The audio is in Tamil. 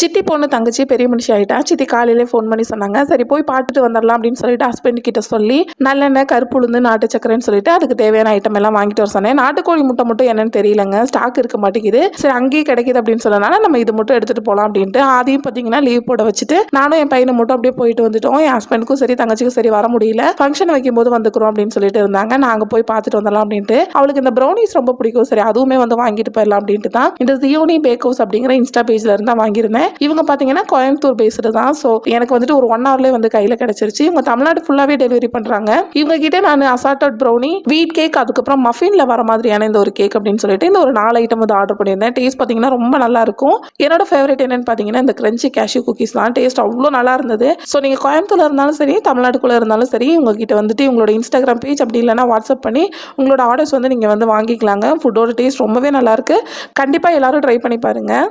சித்தி பொண்ணு தங்கச்சி பெரிய மனுஷி ஆகிட்டா சித்தி காலையிலே ஃபோன் பண்ணி சொன்னாங்க. சரி போய் பார்த்துட்டு வந்துடலாம் அப்படின்னு சொல்லிட்டு ஹஸ்பண்ட் கிட்ட சொல்லி நல்லெண்ணெய் கருப்பு உளுந்து நாட்டு சக்கரைன்னு சொல்லிட்டு அதுக்கு தேவையான ஐட்டம் எல்லாம் வாங்கிட்டு வர சொன்னேன். நாட்டுக்கோழி முட்டை மட்டும் என்னன்னு தெரியலங்க. ஸ்டாக் இருக்க மாட்டேங்குது. சரி அங்கேயே கிடைக்குது அப்படின்னு சொன்னனால நம்ம இது மட்டும் எடுத்துட்டு போகலாம் அப்படின்ட்டு அதையும் பார்த்தீங்கன்னா லீவ் போட வச்சுட்டு நானும் என் பையனை மட்டும் அப்படியே போயிட்டு வந்துட்டோம். என் ஹஸ்பண்டுக்கும் சரி தங்கச்சிக்கும் சரி வர முடியல. ஃபங்க்ஷன் வைக்கும்போது வந்துக்கிறோம் அப்படின்னு சொல்லிட்டு இருந்தாங்க. நாங்கள் போய் பார்த்துட்டு வந்துடலாம் அப்படின்ட்டு. அவளுக்கு இந்த ப்ரௌனிஸ் ரொம்ப பிடிக்கும். சரி அதுவுமே வந்து வாங்கிட்டு போயிடலாம் அப்படின்ட்டு தான். இந்த ஜியோனி பேக் ஹவுஸ் அப்படிங்கிற இன்ஸ்டா பேஜ்ல இருந்து தான் வாங்கியிருந்தேன். இவங்க பார்த்தீங்கன்னா கோயம்புத்தூர் பேஸ்டு தான். ஸோ எனக்கு வந்துட்டு ஒரு ஒன் ஹவர்லேயே வந்து கையில் கிடச்சிருச்சு. இவங்க தமிழ்நாடு ஃபுல்லாகவே டெலிவரி பண்ணுறாங்க இவங்க கிட்டே நான் அசார்டட் ப்ரௌனி வீட் கேக் அதுக்கப்புறம் மஃபினில் வர மாதிரியான இந்த ஒரு கேக் அப்படின்னு சொல்லிட்டு இந்த ஒரு நாலு ஐட்டம் வந்து ஆர்டர் பண்ணியிருந்தேன். டேஸ்ட் பார்த்தீங்கன்னா ரொம்ப நல்லா இருக்கும். என்னோட ஃபேவரட் என்னன்னு பார்த்தீங்கன்னா இந்த கிரன்ச்சி கேஷ்யூ குக்கீஸ் தான். டேஸ்ட் அவ்வளோ நல்லா இருந்தது. ஸோ நீங்கள் கோயம்புத்தூர்ல இருந்தாலும் சரி தமிழ்நாட்டுக்குள்ளே இருந்தாலும் சரி உங்ககிட்ட வந்துட்டு உங்களோட இன்ஸ்டாகிராம் பேஜ் அப்படி இல்லைன்னா வாட்ஸ்அப் பண்ணி உங்களோட ஆர்டர்ஸ் வந்து நீங்கள் வந்து வாங்கிக்கலாங்க. ஃபுட்டோட டேஸ்ட் ரொம்பவே நல்லாயிருக்கு கண்டிப்பாக எல்லாரும் ட்ரை பண்ணி பாருங்கள்